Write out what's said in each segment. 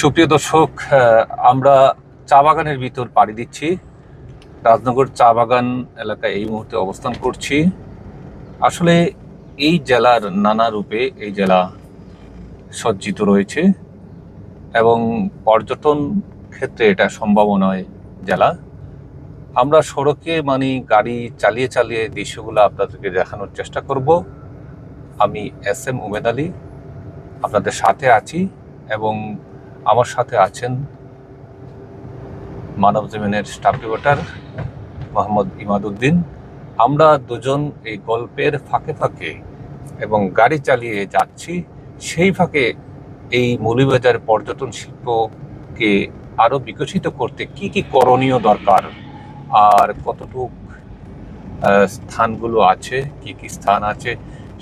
সুপ্রিয় দর্শক আমরা চা বাগানের ভিতর পাড়ি দিচ্ছি। রাজনগর চা বাগান এলাকায় এই মুহূর্তে অবস্থান করছি। আসলে এই জেলার নানা রূপে এই জেলা সজ্জিত রয়েছে এবং পর্যটন ক্ষেত্রে এটা সম্ভাবনায় জেলা। আমরা সড়কে মানে গাড়ি চালিয়ে চালিয়ে দৃশ্যগুলো আপনাদেরকে দেখানোর চেষ্টা করব। আমি এস এম উমেদ আলী, আপনাদের সাথে আছি এবং আমার সাথে আছেন মানব জমিনের স্টাফ রিপোর্টার মোহাম্মদ ইমাদুদ্দিন। আমরা দুজন এই গল্পের ফাঁকে ফাঁকে এবং গাড়ি চালিয়ে যাচ্ছি, সেই ফাঁকে এই মৌলিবাজার পর্যটন শিল্পকে আরও বিকশিত করতে কি কি করণীয় দরকার, আর কতটুক স্থানগুলো আছে, কি কি স্থান আছে,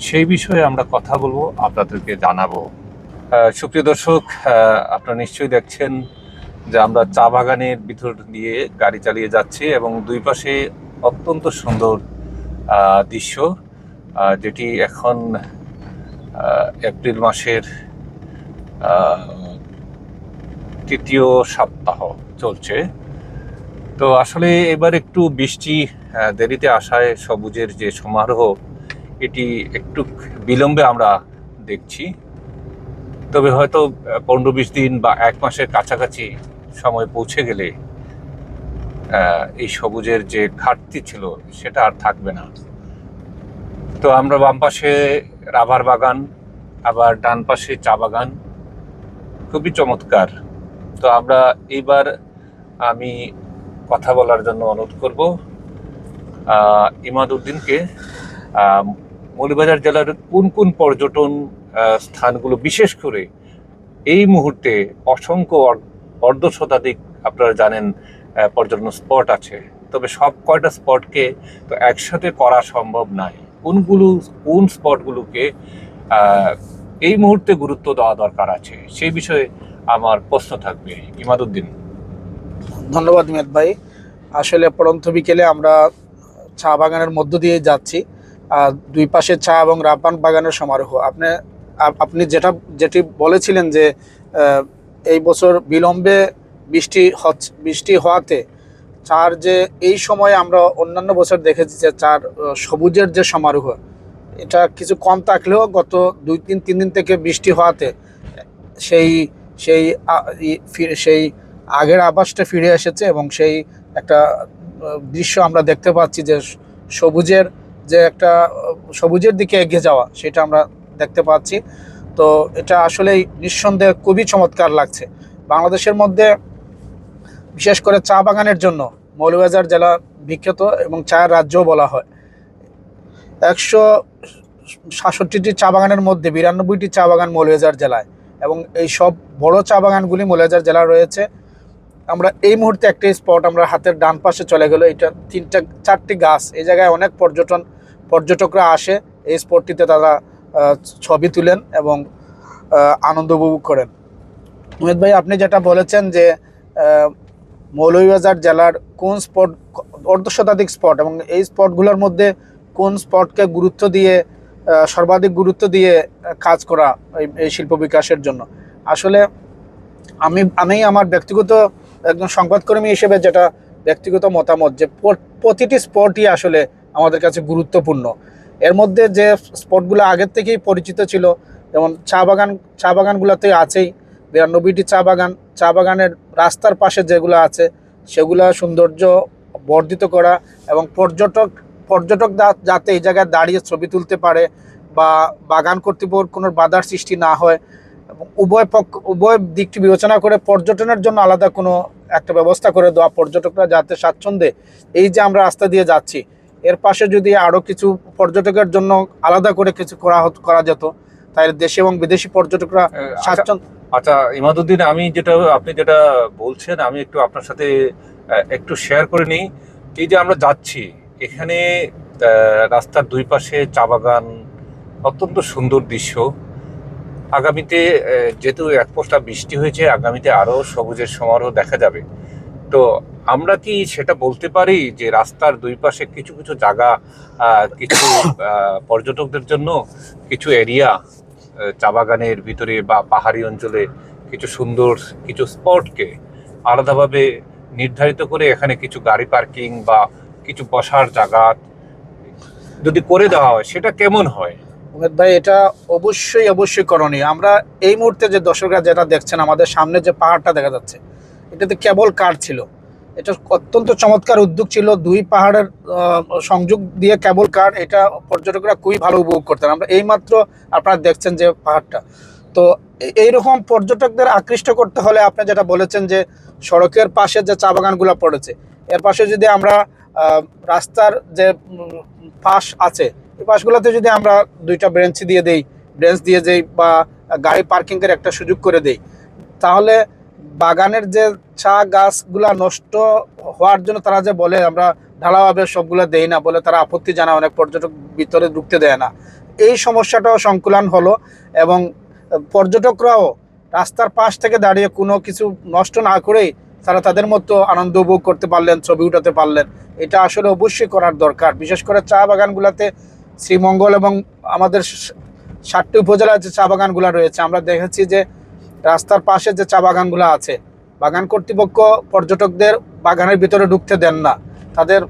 সেই বিষয়ে আমরা কথা বলব, আপনাদেরকে জানাব। সুপ্রিয় দর্শক আপনারা নিশ্চয়ই দেখছেন যে আমরা চা বাগানের ভিতর দিয়ে গাড়ি চালিয়ে যাচ্ছি এবং দুই পাশে অত্যন্ত সুন্দর দৃশ্য যেটি এখন এপ্রিল মাসের তৃতীয় সপ্তাহ চলছে। তো আসলে এবার একটু বৃষ্টি দেরিতে আসায় সবুজের যে সমারোহ, এটি একটু বিলম্বে আমরা দেখছি। তবে হয়তো পনেরো বিশ দিন বা এক মাসের কাছাকাছি সময় পৌঁছে গেলে এই সবুজের যে ঘাটতি ছিল সেটা আর থাকবে না। তো আমরা বাম পাশে রাবার বাগান আবার ডান পাশে চা বাগান খুবই চমৎকার। তো আমরা এইবার আমি কথা বলার জন্য অনুরোধ করব ইমাদ উদ্দিনকে আহ, মৌলভীবাজার জেলার কোন কোন পর্যটন স্থানগুলো, বিশেষ করে এই মুহূর্তে অসংখ্য অর- অর্ধ শতাধিক আপনারা জানেন পর্যটন স্পট আছে। তবে সব কয়টা স্পটকে তো একসাথে করা সম্ভব নয়। কোনগুলো, কোন স্পটগুলোকে এই মুহূর্তে গুরুত্ব দেওয়া দরকার আছে, সেই বিষয়ে আমার প্রশ্ন থাকবে, ইমাদুদ্দিন। ধন্যবাদ মেদ ভাই। আসলে পড়ন্ত বিকেলে আমরা চা বাগানের মধ্য দিয়ে যাচ্ছি। আর দুই পাশে চা এবং রাপান বাগানের সমারোহ। আপনি আপ- আপনি যেটা, যেটি বলেছিলেন যে এই বছর বিলম্বে বৃষ্টি হচ্ছে বৃষ্টি হওয়াতে চার যে এই সময় আমরা অন্যান্য বছর দেখেছি যে চার সবুজের যে সমারোহ, এটা কিছু কম থাকলেও গত দুই তিন তিন দিন থেকে বৃষ্টি হওয়াতে সেই সেই সেই আগের আবাসটা ফিরে এসেছে এবং সেই একটা দৃশ্য আমরা দেখতে পাচ্ছি যে সবুজের যে একটা সবুজের দিকে এগিয়ে যাওয়া, সেটা আমরা দেখতে পাচ্ছি। তো এটা আসলেই নিঃসন্দেহে খুবই চমৎকার লাগছে। বাংলাদেশের মধ্যে বিশেষ করে চা বাগানের জন্য মৌলবাজার জেলা বিখ্যাত এবং চায়ের রাজ্যও বলা হয়। একশো সাতষট্টিটি চা বাগানের মধ্যে বিরানব্বইটি চা বাগান মৌলবাজার জেলায় এবং এই সব বড় চা বাগানগুলি মৌলবাজার জেলা রয়েছে। আমরা এই মুহূর্তে একটি স্পট আমরা হাতের ডান পাশে চলে গেল। এটা তিনটা, চারটি গাছ। এই জায়গায় অনেক পর্যটন, পর্যটকরা আসে। এই স্পটটিতে তারা ছবি তুলেন এবং আনন্দ উপভোগ করেন। উমেদ ভাই, আপনি যেটা বলেছেন যে মৌলভীবাজার জেলার কোন স্পট অর্ধ শতাধিক স্পট এবং এই স্পটগুলোর মধ্যে কোন স্পটকে গুরুত্ব দিয়ে সর্বাধিক গুরুত্ব দিয়ে কাজ করা এই শিল্প বিকাশের জন্য। আসলে আমি আমি আমার ব্যক্তিগত একজন সংবাদকর্মী হিসেবে যেটা ব্যক্তিগত মতামত যে, প্রতিটি স্পটই আসলে আমাদের কাছে গুরুত্বপূর্ণ। এর মধ্যে যে স্পটগুলো আগের থেকেই পরিচিত ছিল, যেমন চা বাগান, চা বাগানগুলোতে আছেই। বিরানব্বইটি চা বাগান, চা বাগানের রাস্তার পাশে যেগুলো আছে, সেগুলো সৌন্দর্য বর্ধিত করা এবং পর্যটক পর্যটক যাতে এই জায়গায় দাঁড়িয়ে ছবি তুলতে পারে বা বাগান কর্তৃপক্ষ কোনো বাধার সৃষ্টি না হয় এবং উভয় পক্ষ, উভয় দিকটি বিবেচনা করে পর্যটনের জন্য আলাদা কোনো একটা ব্যবস্থা করে দেওয়া পর্যটকরা যাতে স্বাচ্ছন্দ্যে এই যে আমরা রাস্তা দিয়ে যাচ্ছি এর পাশে যদি আরও কিছু পর্যটকের জন্য আলাদা করে কিছু করা হত- করা যেত তাহলে দেশে এবং বিদেশি পর্যটকরা আচ্ছা, স্বাচ্ছন্দ্য আচ্ছা ইমাদুদ্দিন আমি যেটা আপনি যেটা বলছেন আমি একটু আপনার সাথে একটু শেয়ার করে নিই। এই যে আমরা যাচ্ছি এখানে রাস্তার দুই পাশে চা বাগান অত্যন্ত সুন্দর দৃশ্য। আগামীতে যেহেতু এক পোস্টা বৃষ্টি হয়েছে আগামীতে আরও সবুজের সমারোহ দেখা যাবে। তো আমরা কি সেটা বলতে পারি যে রাস্তার দুই পাশে কিছু কিছু জায়গা কিছু পর্যটকদের জন্য কিছু এরিয়া চা বাগানের ভিতরে বা পাহাড়ি অঞ্চলে কিছু সুন্দর কিছু স্পটকে আলাদাভাবে নির্ধারিত করে এখানে কিছু গাড়ি পার্কিং বা কিছু বসার জায়গা যদি করে দেওয়া হয়, সেটা কেমন হয়? ভাই, এটা অবশ্যই অবশ্যই করণীয়। আমরা এই মুহূর্তে যে দর্শকরা যেটা দেখছেন, আমাদের সামনে যে পাহাড়টা দেখা যাচ্ছে, এটাতে কেবল কার ছিল? এটা অত্যন্ত চমৎকার উদ্যোগ ছিল। দুই পাহাড়ের সংযোগ দিয়ে কেবল কাঠ এটা পর্যটকরা খুবই ভালো উপভোগ করতেন। আমরা এইমাত্র আপনারা দেখছেন যে পাহাড়টা। তো এইরকম পর্যটকদের আকৃষ্ট করতে হলে আপনি যেটা বলেছেন যে সড়কের পাশে যে চা বাগানগুলো পড়েছে, এর পাশে যদি আমরা রাস্তার যে পাশ আছে এই পাশগুলোতে যদি আমরা দুইটা ব্রেঞ্চ দিয়ে দেই, ব্রেঞ্চ দিয়ে দেই বা গাড়ি পার্কিংয়ের একটা সুযোগ করে দেই, তাহলে বাগানের যে চা গাছগুলা নষ্ট হওয়ার জন্য তারা যে বলে, আমরা ঢালাভাবে সবগুলো দেই না বলে তারা আপত্তি জানায়, অনেক পর্যটক ভিতরে ঢুকতে দেয় না। এই সমস্যাটাও সংকুলান হলো এবং পর্যটকরাও রাস্তার পাশ থেকে দাঁড়িয়ে কোনো কিছু নষ্ট না করেই তারা তাদের মতো আনন্দ উপভোগ করতে পারলেন, ছবি উঠাতে পারলেন। এটা আসলে অবশ্যই করার দরকার। বিশেষ করে চা বাগানগুলোতে শ্রীমঙ্গল এবং আমাদের স- ষাটটি উপজেলার যে চা বাগানগুলো রয়েছে, আমরা দেখেছি যে রাস্তার পাশে যে চা বাগানগুলো আছে, বাগান কর্তৃপক্ষ পর্যটকদের বাগানের ভিতরে ঢুকতে দেন না। তাদের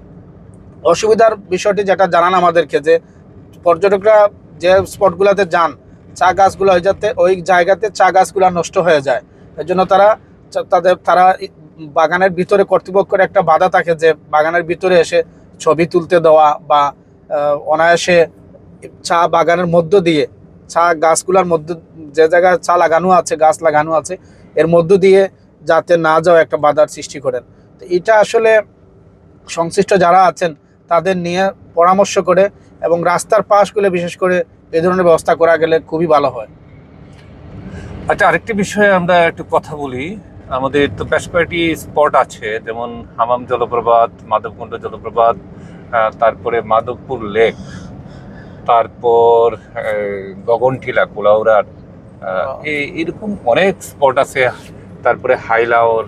অসুবিধার বিষয়টি যেটা জানান আমাদেরকে যে, পর্যটকরা যে স্পটগুলোতে যান, চা গাছগুলো হয়ে যাতে, ওই জায়গাতে চা গাছগুলো নষ্ট হয়ে যায়। এর জন্য তারা তাদের, তারা বাগানের ভিতরে কর্তৃপক্ষের একটা বাধা থাকে যে, বাগানের ভিতরে এসে ছবি তুলতে দেওয়া বা অনায়াসে চা বাগানের মধ্য দিয়ে চা গাছগুলোর মধ্যে যে জায়গায় চা লাগানো আছে, গাছ লাগানো আছে, এর মধ্য দিয়ে যাতে না যাওয়া একটা বাধার সৃষ্টি করেন। তো এটা আসলে সংশ্লিষ্ট যারা আছেন, তাদের নিয়ে পরামর্শ করে এবং রাস্তার পাশগুলো বিশেষ করে এই ধরনের ব্যবস্থা করা গেলে খুবই ভালো হয়। আচ্ছা আরেকটি বিষয়ে আমরা একটু কথা বলি। আমাদের তো বেশ কয়েকটি স্পট আছে, যেমন হামাম জলপ্রপাত, মাধবকুণ্ড জলপ্রপাত তারপরে মাধবপুর লেক। তারপর গগনঠিলা গগনটিলা কুলাউড়ার এই- এরকম অনেক স্পট আছে। তারপরে হাইলাওর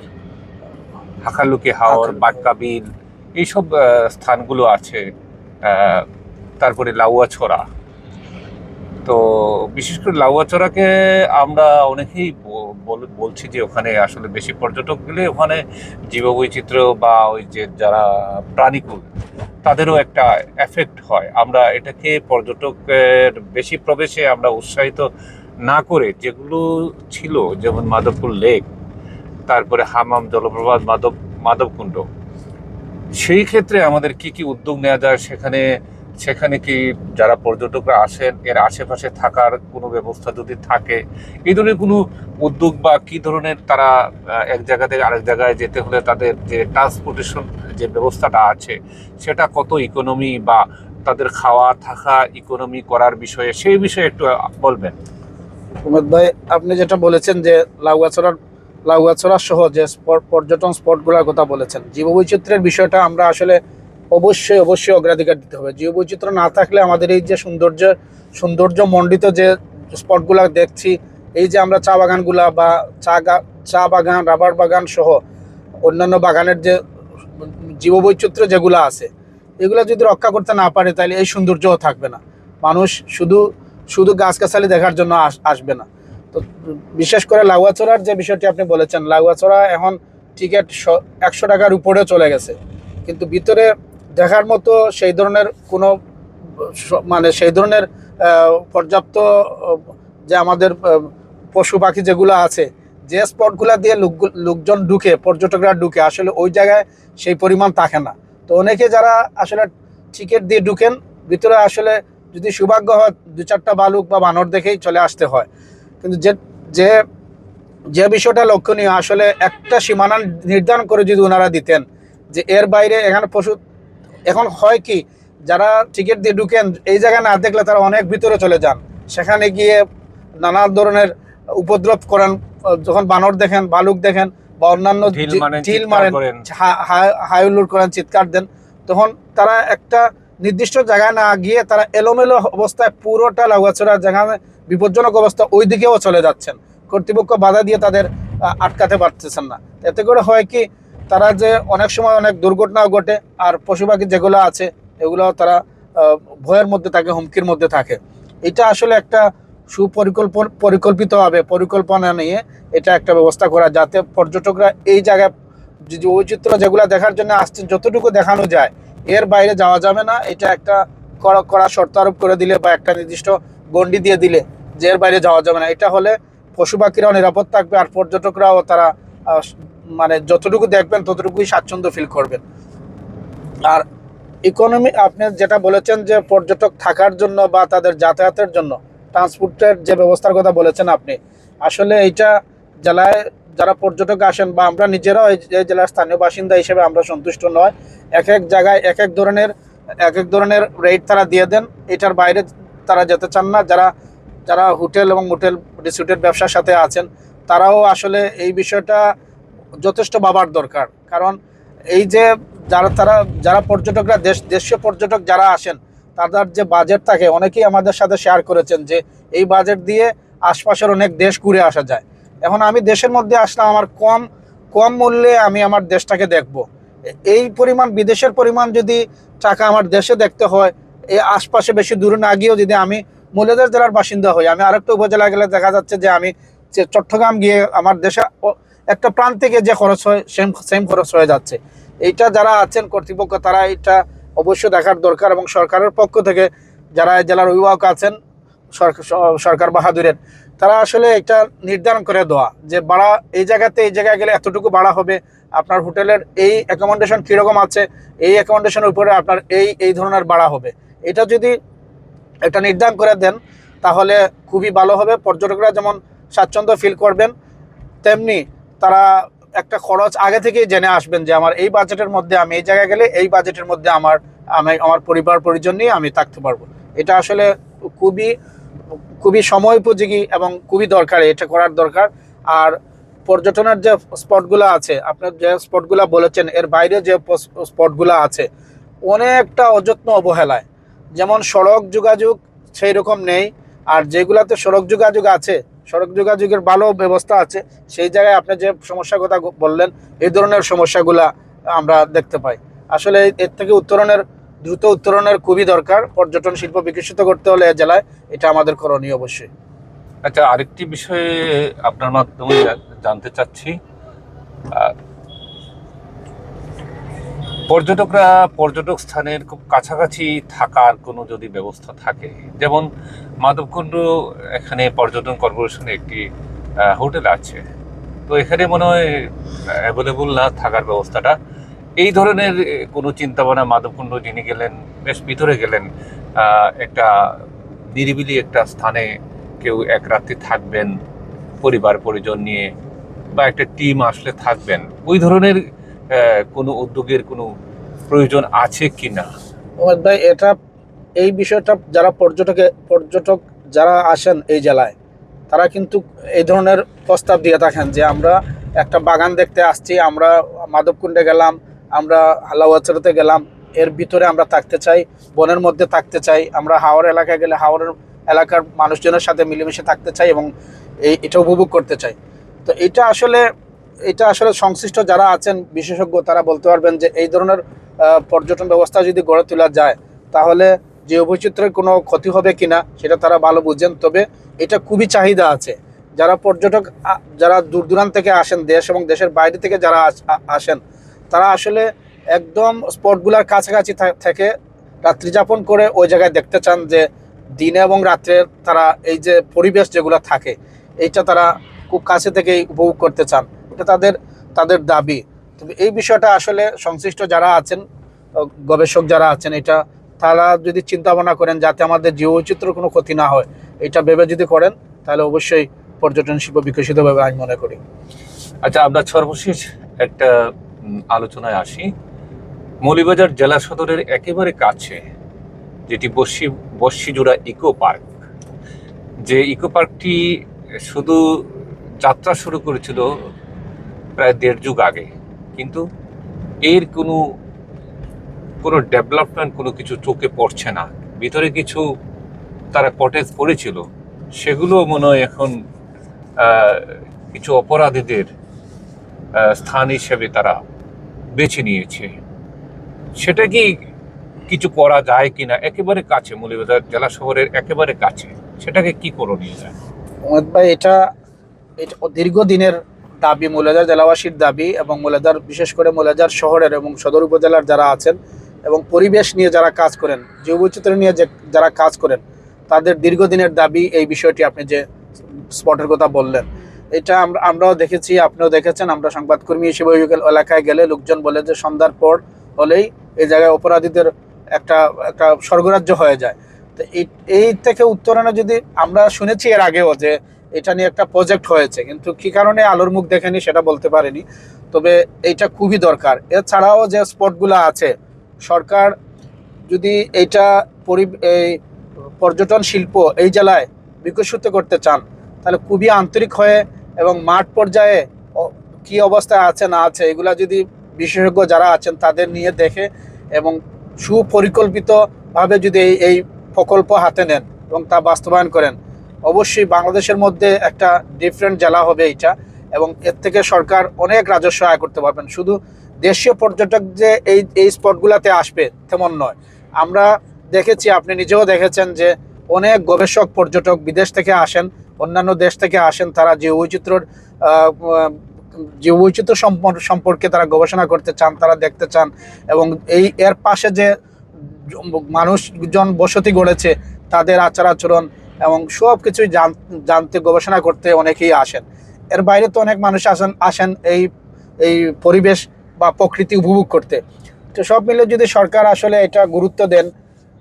হাখালুকি হাওর। বাক্কাবিল এইসব স্থানগুলো আছে। তারপরে তারপরে লাউয়াছড়া। তো বিশেষ করে লাউয়াচড়াকে আমরা অনেকেই বলছি যে ওখানে আসলে বেশি পর্যটক গেলে ওখানে জীববৈচিত্র্য বা ওই যে যারা প্রাণীকুল, তাদেরও একটা এফেক্ট হয়। আমরা এটাকে পর্যটকের বেশি প্রবেশে আমরা উৎসাহিত না করে যেগুলো ছিল, যেমন মাধবপুর লেক, তারপরে হামাম জলপ্রপাত মাধব, মাধবকুণ্ড, সেই ক্ষেত্রে আমাদের কি কি উদ্যোগ নেওয়া যায় সেখানে সেখানে কি যারা পর্যটকরা আসেন, এর আশেপাশে থাকার কোনো ব্যবস্থা যদি থাকে, এই ধরনের কোনো উদ্যোগ বা কি ধরনের তারা এক জায়গা থেকে আরেক জায়গায় যেতে হলে তাদের যে ট্রান্সপোর্টেশন যে ব্যবস্থাটা আছে, সেটা কত ইকোনমি বা তাদের খাওয়া, থাকা ইকোনমি করার বিষয়ে, সেই বিষয়ে একটু বলবেন। উমেদ ভাই, আপনি যেটা বলেছেন যে লাউগাছড়ার লাউগাছড়া সহ যে পর্যটন স্পটগুলোর কথা বলেছেন, জীববৈচিত্র্যের বিষয়টা আমরা আসলে অবশ্যই অবশ্যই অগ্রাধিকার দিতে হবে। জীববৈচিত্র্য না থাকলে আমাদের এই যে সৌন্দর্য সৌন্দর্য মণ্ডিত যে স্পটগুলো দেখছি, এই যে আমরা চা বাগানগুলা বা চা চা বাগান, রাবার বাগান সহ অন্যান্য বাগানের যে জীববৈচিত্র্য যেগুলো আছে, এগুলো যদি রক্ষা করতে না পারে, তাহলে এই সৌন্দর্যও থাকবে না। মানুষ শুধু শুধু গাছগাছালি দেখার জন্য আসবে না। তো বিশেষ করে লাউয়াচড়ার যে বিষয়টি আপনি বলেছেন, লাউয়াচড়া এখন টিকিট একশো টাকার উপরেও চলে গেছে। কিন্তু ভিতরে দেখার মতো সেই ধরনের কোনো মানে সেই ধরনের পর্যাপ্ত, যে আমাদের পশু পাখি যেগুলো আছে, যে স্পটগুলো দিয়ে লোক, লোকজন ঢুকে, পর্যটকরা ঢুকে, আসলে ওই জায়গায় সেই পরিমাণ থাকে না। তো অনেকে যারা আসলে টিকিট দিয়ে ঢুকেন, ভিতরে আসলে যদি সৌভাগ্য হয়, দু চারটা বালুক বা বানর দেখেই চলে আসতে হয়। কিন্তু যে যে যে বিষয়টা লক্ষণীয়, আসলে একটা সীমানা নির্ধারণ করে যদি ওনারা দিতেন, যে এর বাইরে এখানে পশু এখন হয় কি যারা টিকিট দিয়ে ঢুকেন এই জায়গায় না দেখলে তারা অনেক ভিতরে চলে যান। সেখানে গিয়ে নানা ধরনের উপদ্রব করেন যখন বানর দেখেন ভালুক দেখেন বা অন্যান্য ঢিল মারেন, ঢিল করেন। চিৎকার দেন তখন তারা একটা নির্দিষ্ট জায়গায় না গিয়ে তারা এলোমেলো অবস্থায় পুরোটা লাগাছড়া যেখানে বিপজ্জনক অবস্থা ওই দিকেও চলে যাচ্ছেন। কর্তৃপক্ষ বাধা দিয়ে তাদের আটকাতে পারতেছেন না। এতে করে হয় কি তারা যে অনেক সময় অনেক দুর্ঘটনাও ঘটে, আর পশু পাখি যেগুলো আছে এগুলো তারা ভয়ের মধ্যে থাকে, হুমকির মধ্যে থাকে। এটা আসলে একটা সুপরিকল্পন পরিকল্পিতভাবে পরিকল্পনা নিয়ে এটা একটা ব্যবস্থা করা, যাতে পর্যটকরা এই জায়গায়, যে বৈচিত্র্য যেগুলো দেখার জন্য আসছেন যতটুকু দেখানো যায়, এর বাইরে যাওয়া যাবে না। এটা একটা কড়া কড়া শর্ত আরোপ করে দিলে বা একটা নির্দিষ্ট গণ্ডি দিয়ে দিলে যে এর বাইরে যাওয়া যাবে না। এটা হলে পশু পাখিরাও নিরাপদ থাকবে, আর পর্যটকরাও তারা মানে যতটুকু দেখবেন, ততটুকুই স্বাচ্ছন্দ্য ফিল করবেন। আর ইকোনমি আপনি যেটা বলেছেন যে পর্যটক থাকার জন্য বা তাদের যাতায়াতের জন্য ট্রান্সপোর্টের যে ব্যবস্থার কথা বলেছেন আপনি, আসলে এইটা জেলায় যারা পর্যটক আসেন বা আমরা নিজেরাও এই জেলার স্থানীয় বাসিন্দা হিসেবে আমরা সন্তুষ্ট নয়, এক এক জায়গায় এক এক ধরনের, এক এক ধরনের রেট তারা দিয়ে দেন, এটার বাইরে তারা যেতে চান না। যারা যারা হোটেল এবং হোটেল রিসোর্টের ব্যবসার সাথে আছেন, তারাও আসলে এই বিষয়টা যথেষ্ট ভাবার দরকার। কারণ এই যে যারা, তারা, যারা পর্যটকরা, দেশ, দেশীয় পর্যটক যারা আসেন, তাদের যে বাজেট থাকে, অনেকেই আমাদের সাথে শেয়ার করেছেন যে এই বাজেট দিয়ে আশপাশের অনেক দেশ ঘুরে আসা যায়। এখন আমি দেশের মধ্যে আসলাম, আমার কম কম মূল্যে আমি আমার দেশটাকে দেখব। এই পরিমাণ, বিদেশের পরিমাণ যদি টাকা আমার দেশে দেখতে হয়, এই আশপাশে বেশি দূরে না গিয়েও যদি আমি মূল্যদের জেলার বাসিন্দা হই, আমি আরেকটা উপজেলা গেলে দেখা যাচ্ছে যে আমি চট্টগ্রাম গিয়ে আমার দেশে একটা প্রান্ত থেকে যে খরচ হয় সেম সেম খরচ হয়ে যাচ্ছে। এইটা যারা আছেন কর্তৃপক্ষ, তারা এটা অবশ্যই দেখার দরকার এবং সরকারের পক্ষ থেকে যারা জেলার অভিভাবক আছেন সরকার বাহাদুরের, তারা আসলে এটা নির্ধারণ করে দেওয়া যে ভাড়া, এই জায়গাতে এই জায়গায় গেলে এতটুকু ভাড়া হবে, আপনার হোটেলের এই অ্যাকোমোডেশন কীরকম আছে, এই অ্যাকোমোডেশনের উপরে আপনার এই এই ধরনের ভাড়া হবে। এটা যদি একটা নির্ধারণ করে দেন, তাহলে খুবই ভালো হবে। পর্যটকরা যেমন স্বাচ্ছন্দ্য ফিল করবেন, তেমনি তারা একটা খরচ আগে থেকেই জেনে আসবেন যে আমার এই বাজেটের মধ্যে আমি এই জায়গায় গেলে এই বাজেটের মধ্যে আমার, আমি, আমার পরিবার পরিজন নিয়ে আমি থাকতে পারব। এটা আসলে খুবই খুবই সময় উপযোগী এবং খুবই দরকার, এটা করার দরকার। আর পর্যটনের যে স্পটগুলো আছে, আপনার যে স্পটগুলো বলেছেন, এর বাইরে যে স্পটগুলো আছে, অনেকটা অযত্ন অবহেলায়। যেমন সড়ক যোগাযোগ সেই রকম নেই, আর যেগুলাতে সড়ক যোগাযোগ আছে সড়ক যোগাযোগের ভালো ব্যবস্থা আছে। সেই জায়গায় আপনি যে সমস্যার কথা বললেন, এই ধরনের সমস্যাগুলা আমরা দেখতে পাই। আসলে এর থেকে উত্তরণের, দ্রুত উত্তরণের খুবই দরকার। পর্যটন শিল্প বিকশিত করতে হলে জেলায় এটা আমাদের করণীয় অবশ্যই। আচ্ছা আরেকটি বিষয়ে আপনার মাধ্যমে জানতে চাচ্ছি। পর্যটকরা পর্যটক স্থানের খুব কাছাকাছি থাকার কোনো যদি ব্যবস্থা থাকে, যেমন মাধবকুণ্ড এখানে পর্যটন কর্পোরেশনে একটি হোটেল আছে। তো এখানে মনে হয় অ্যাভেলেবল না থাকার ব্যবস্থাটা। এই ধরনের কোনো চিন্তাভাবনা মাধবকুণ্ড যিনি গেলেন, বেশ ভিতরে গেলেন একটা নিরিবিলি একটা স্থানে কেউ এক রাত্রি থাকবেন পরিবার পরিজন নিয়ে বা একটা টিম আসলে থাকবেন, ওই ধরনের কোনো উদ্যোগের কোনো প্রয়োজন আছে কি না ভাই, এটা, এই বিষয়টা যারা পর্যটকে, পর্যটক যারা আসেন এই জেলায়, তারা কিন্তু এই ধরনের প্রস্তাব দিয়ে থাকেন যে আমরা একটা বাগান দেখতে আসছি, আমরা মাধবকুণ্ডে গেলাম, আমরা হালাওয়াচরতে গেলাম, এর ভিতরে আমরা থাকতে চাই, বনের মধ্যে থাকতে চাই, আমরা হাওড় এলাকায় গেলে হাওড়ের এলাকার মানুষজনের সাথে মিলেমিশে থাকতে চাই এবং এই, এটা উপভোগ করতে চাই। তো এটা আসলে এটা আসলে সংশ্লিষ্ট যারা আছেন, বিশেষজ্ঞ, তারা বলতে পারবেন যে এই ধরনের পর্যটন ব্যবস্থা যদি গড়ে তোলা যায়, তাহলে যে বৈচিত্র্যের কোনো ক্ষতি হবে কিনা, সেটা তারা ভালো বুঝেন। তবে এটা খুবই চাহিদা আছে। যারা পর্যটক যারা দূর দূরান্ত থেকে আসেন, দেশ এবং দেশের বাইরে থেকে যারা আসেন, তারা আসলে একদম স্পটগুলোর কাছাকাছি থেকে রাত্রি যাপন করে ওই জায়গায় দেখতে চান যে দিনে এবং রাত্রে তারা এই যে পরিবেশ যেগুলো থাকে, এইটা তারা খুব কাছে থেকেই উপভোগ করতে চান। এটা তাদের তাদের দাবি। তবে এই বিষয়টা আসলে সংশ্লিষ্ট যারা আছেন গবেষক যারা আছেন, এটা তারা যদি চিন্তা ভাবনা করেন যাতে আমাদের জীববৈচিত্র্য কোনো ক্ষতি না হয়, এটা ভেবে যদি করেন, তাহলে অবশ্যই পর্যটন শিল্প বিকশিত হবে আমি মনে করি। আচ্ছা আমরা সর্বশেষ একটা আলোচনায় আসি। মৌলিবাজার জেলা সদরের একেবারে কাছে, যেটি বস্যি বস্যিজোড়া ইকো পার্ক। যে ইকো পার্কটি শুধু যাত্রা শুরু করেছিল প্রায় দেড় যুগ আগে। কিন্তু এর কোনো কোনো ডেভেলপমেন্ট কোনো কিছু চোখে পড়ছে না। ভিতরে কিছু তারা কটেজ করেছিল, সেগুলো মনে হয় এখন কিছু অপরাধীদের স্থান হিসেবে তারা বেছে নিয়েছে। সেটা কি কিছু করা যায় কিনা? একেবারে কাছে মৌলিবাজার জেলা শহরের একেবারে কাছে। সেটাকে কি করণীয় যায়? ভাই, এটা এটা দীর্ঘদিনের দাবি মৌলাদার জেলাবাসীর দাবি এবং মৌলাদার বিশেষ করে মৌলাদার শহরের এবং সদর উপজেলার যারা আছেন এবং পরিবেশ নিয়ে যারা কাজ করেন, জীববৈচিত্র্য নিয়ে যে যারা কাজ করেন, তাদের দীর্ঘদিনের দাবি এই বিষয়টি আপনি যে স্পটের কথা বললেন। এটা আমরা আমরাও দেখেছি, আপনিও দেখেছেন, আমরা সংবাদকর্মী হিসেবে ওই এলাকায় গেলে লোকজন বলে যে সন্ধ্যার পর হলেই এই জায়গায় অপরাধীদের একটা একটা স্বর্গরাজ্য হয়ে যায়। তো এই থেকে উত্তরণে যদি আমরা শুনেছি এর আগেও যে এটা নিয়ে একটা প্রজেক্ট হয়েছে, কিন্তু কি কারণে আলোর মুখ দেখেনি সেটা বলতে পারিনি। তবে এইটা খুবই দরকার। এছাড়াও যে স্পটগুলো আছে, সরকার যদি এইটা পরি এই পর্যটন শিল্প এই জেলায় বিকশিত করতে চান, তাহলে খুবই আন্তরিক হয়ে এবং মাঠ পর্যায়ে কি অবস্থায় আছে, না আছে, এগুলা যদি বিশেষজ্ঞ যারা আছেন তাদের নিয়ে দেখে এবং সুপরিকল্পিতভাবে যদি এই প্রকল্প হাতে নেন এবং তা বাস্তবায়ন করেন অবশ্যই বাংলাদেশের মধ্যে একটা ডিফারেন্ট জেলা হবে এটা এবং এর থেকে সরকার অনেক রাজস্ব আয় করতে পারবেন। শুধু দেশীয় পর্যটক যে এই এই স্পটগুলোতে আসবে তেমন নয়। আমরা দেখেছি আপনি নিজেও দেখেছেন যে অনেক গবেষক পর্যটক বিদেশ থেকে আসেন অন্যান্য দেশ থেকে আসেন তারা যে আহ, যে সম্পর- সম্পর্কে তারা গবেষণা করতে চান তারা দেখতে চান এবং এই এর পাশে যে মানুষজন বসতি গড়েছে তাদের আচার আচরণ এবং সব কিছুই জান- জানতে, গবেষণা করতে অনেকেই আসেন। এর বাইরে তো অনেক মানুষ আসেন আসেন এই এই পরিবেশ বা প্রকৃতি উপভোগ করতে। তো সব মিলে যদি সরকার আসলে এটা গুরুত্ব দেন,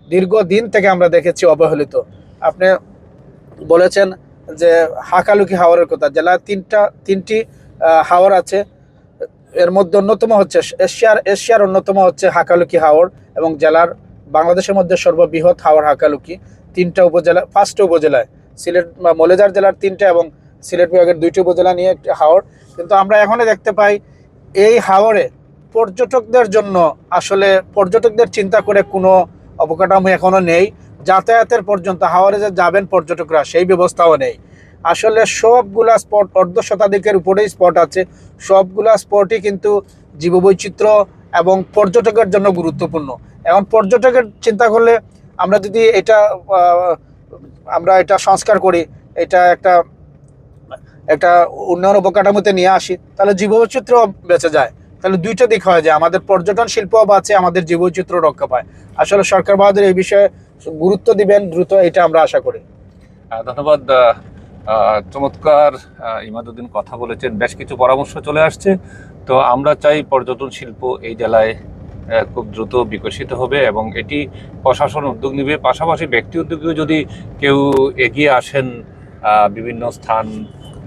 দীর্ঘদিন থেকে আমরা দেখেছি অবহেলিত। আপনি বলেছেন যে হাকালুকি হাওরের কথা জেলায় তিনটা, তিনটি হাওর আছে। এর মধ্যে অন্যতম হচ্ছে এশিয়ার এশিয়ার অন্যতম হচ্ছে হাকালুকি হাওর এবং জেলার বাংলাদেশের মধ্যে সর্ববৃহৎ হাওর হাকালুকি। তিনটা উপজেলা, পাঁচটা উপজেলায়, সিলেট বা মলেজার জেলার তিনটা এবং সিলেট বিভাগের দুইটি উপজেলা নিয়ে একটি হাওর। কিন্তু আমরা এখনও দেখতে পাই, এই হাওরে পর্যটকদের জন্য আসলে পর্যটকদের চিন্তা করে কোনো অবকাঠামো এখনও নেই। যাতায়াতের পর্যন্ত, হাওরে যে যাবেন পর্যটকরা, সেই ব্যবস্থাও নেই। আসলে সবগুলা স্পট, অর্ধ শতাধিকের উপরেই স্পট আছে। সবগুলা স্পটই কিন্তু জীববৈচিত্র্য এবং পর্যটকের জন্য গুরুত্বপূর্ণ। এখন পর্যটকের চিন্তা করলে আমরা যদি এটা আমরা এটা সংস্কার করি, এটা একটা একটা উন্নয়ন অবকাঠামোতে নিয়ে আসি, তাহলে জীববৈচিত্র্য বেঁচে যায়। তাহলে দুইটা দিক হয় যে, আমাদের পর্যটন শিল্প বাঁচে আমাদের জীববৈচিত্র্য রক্ষা পায়। আসলে সরকার বাহাদুর এই বিষয়ে গুরুত্ব দিবেন, দ্রুত এটা আমরা আশা করি। ধন্যবাদ চমৎকার ইমাদুদ্দিন কথা বলেছেন, বেশ কিছু পরামর্শ চলে আসছে। তো আমরা চাই পর্যটন শিল্প এই জেলায় খুব দ্রুত বিকশিত হবে এবং এটি প্রশাসন উদ্যোগ নেবে। পাশাপাশি ব্যক্তি উদ্যোগেও যদি কেউ এগিয়ে আসেন বিভিন্ন স্থান,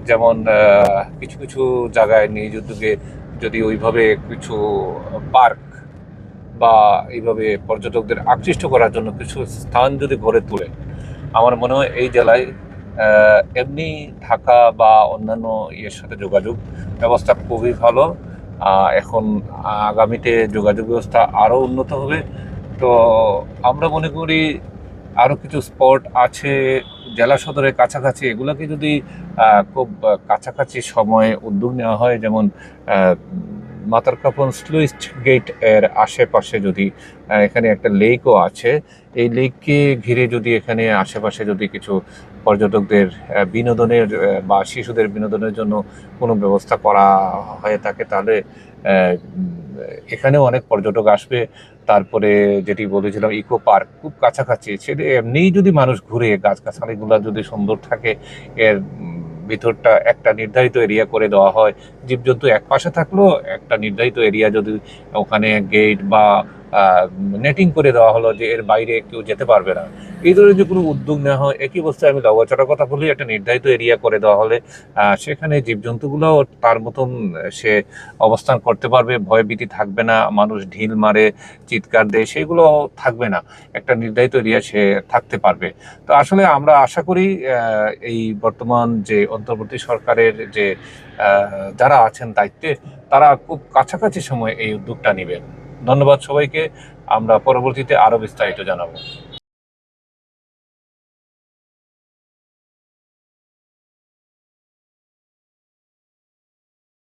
যেমন কিছু কিছু জায়গায় নিজ উদ্যোগে যদি ওইভাবে কিছু পার্ক বা এইভাবে পর্যটকদের আকৃষ্ট করার জন্য কিছু স্থান যদি গড়ে তোলে, আমার মনে হয় এই জেলায় এমনি ঢাকা বা অন্যান্য ইয়ের সাথে যোগাযোগ ব্যবস্থা খুবই ভালো। এখন আগামীতে যোগাযোগ ব্যবস্থা আরও উন্নত হবে। তো আমরা মনে করি আরও কিছু স্পট আছে জেলা সদরের কাছাকাছি, এগুলোকে যদি খুব কাছাকাছি সময়ে উদ্যোগ নেওয়া হয়, যেমন আহ, মাতারকাপন স্লুইস্ট গেটের আশেপাশে যদি এখানে একটা লেকও আছে। এই লেককে ঘিরে যদি এখানে আশেপাশে যদি কিছু পর্যটকদের বিনোদনের বা শিশুদের বিনোদনের জন্য কোনো ব্যবস্থা করা হয়ে থাকে তাহলে এখানেও অনেক পর্যটক আসবে। তারপরে যেটি বলেছিলাম ইকো পার্ক খুব কাছাকাছি। সেটা এমনিই যদি মানুষ ঘুরে গাছগাছালিগুলো যদি সুন্দর থাকে এর ভিতরটা একটা নির্ধারিত এরিয়া করে দেওয়া হয়। জীবজন্তু এক পাশে থাকলেও একটা নির্ধারিত এরিয়া যদি ওখানে গেট বা নেটিং করে দেওয়া হলো যে এর বাইরে কেউ যেতে পারবে না। এই ধরনের যে কোনো উদ্যোগ নেওয়া হয়, একই অবস্থায় আমি লগাচড়ার কথা বলি, একটা নির্ধারিত এরিয়া করে দেওয়া হলে সেখানে জীবজন্তুগুলোও তার মতন সে অবস্থান করতে পারবে ভয়ভীতি থাকবে না, মানুষ ঢিল মারে, চিৎকার দেয়, সেগুলো থাকবে না। একটা নির্ধারিত এরিয়া সে থাকতে পারবে। তো আসলে আমরা আশা করি এই বর্তমান যে অন্তর্বর্তী সরকারের যে যারা আছেন দায়িত্বে, তারা খুব কাছাকাছি সময়ে এই উদ্যোগটা নেবেন ধন্যবাদ সবাইকে। আমরা পরবর্তীতে আরও বিস্তারিত জানাব।